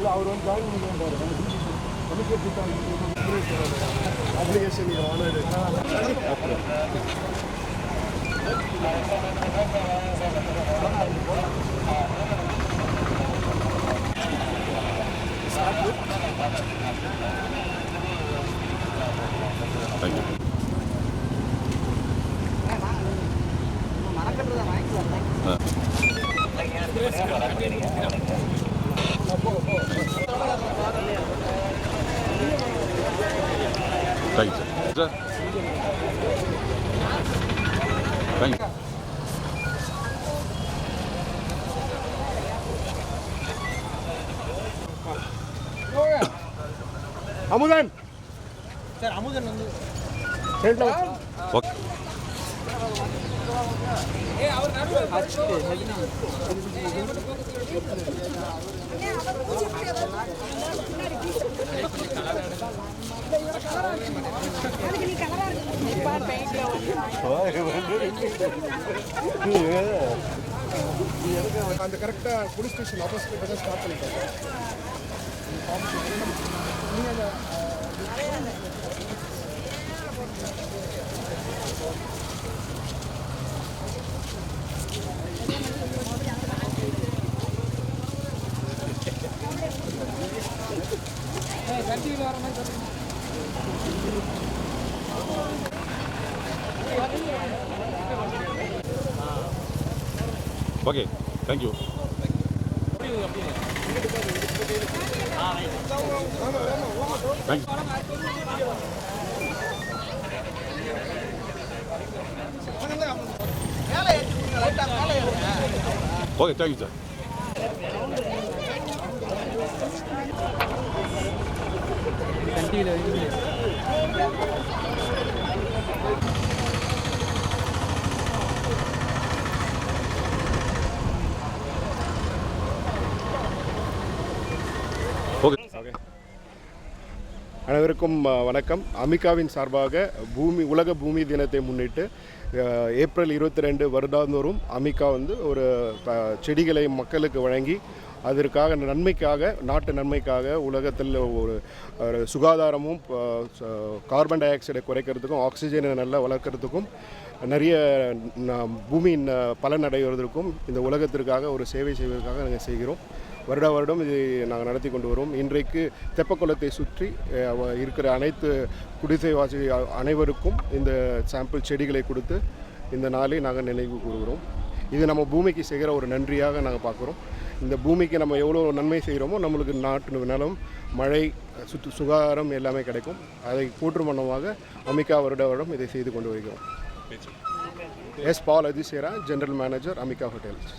இல்லை அவர் வந்து ஜாயின் பண்ணிக்கிட்டாரு அப்ளிகேஷன் ஆனது thank you thank you sir thank you Amudhan sir Amudhan வந்து ஃப்ரெண்ட்ல ஓகே அந்த கரெக்டாக போலீஸ் ஸ்டேஷன் ஆப்போசிட் ஸ்டார்ட் பண்ணிட்டேன் okay thank you thank you okay thank you sir okay அனைவருக்கும் வணக்கம். அமிகாவின் சார்பாக பூமி உலக பூமி தினத்தை முன்னிட்டு ஏப்ரல் இருபத்தி ரெண்டு வருடாந்தோறும் அமிகா வந்து ஒரு செடிகளை மக்களுக்கு வழங்கி அதற்காக நன்மைக்காக நாட்டு நன்மைக்காக உலகத்தில் ஒரு ஒரு சுகாதாரமும் கார்பன் டை ஆக்சைடை குறைக்கிறதுக்கும் ஆக்சிஜனை நல்லா வளர்க்குறதுக்கும் நிறைய ந- பூமியின் பலன் அடைவதற்கும் இந்த உலகத்திற்காக ஒரு சேவை செய்வதற்காக நாங்கள் செய்கிறோம். வருட வருடம் இதை நாங்கள் நடத்தி கொண்டு வரோம். இன்றைக்கு தெப்பக்குளத்தை சுற்றி இருக்கிற அனைத்து குடிசைவாசி அ- அனைவருக்கும் இந்த சாம்பிள் செடிகளை கொடுத்து இந்த நாளை நாங்கள் நினைவு கூறுகிறோம். இது நம்ம பூமிக்கு செய்கிற ஒரு நன்றியாக நாங்கள் பார்க்குறோம். இந்த பூமிக்கு நம்ம எவ்வளோ நன்மை செய்கிறோமோ நம்மளுக்கு நாட்டு நலம் மழை சுற்று சுகாதாரம் எல்லாமே கிடைக்கும். அதை கூற்று மன்னமாக அமிகா வருட வருடம் இதை செய்து கொண்டு வருகிறோம். S Paul Athisera general manager Amiga hotels.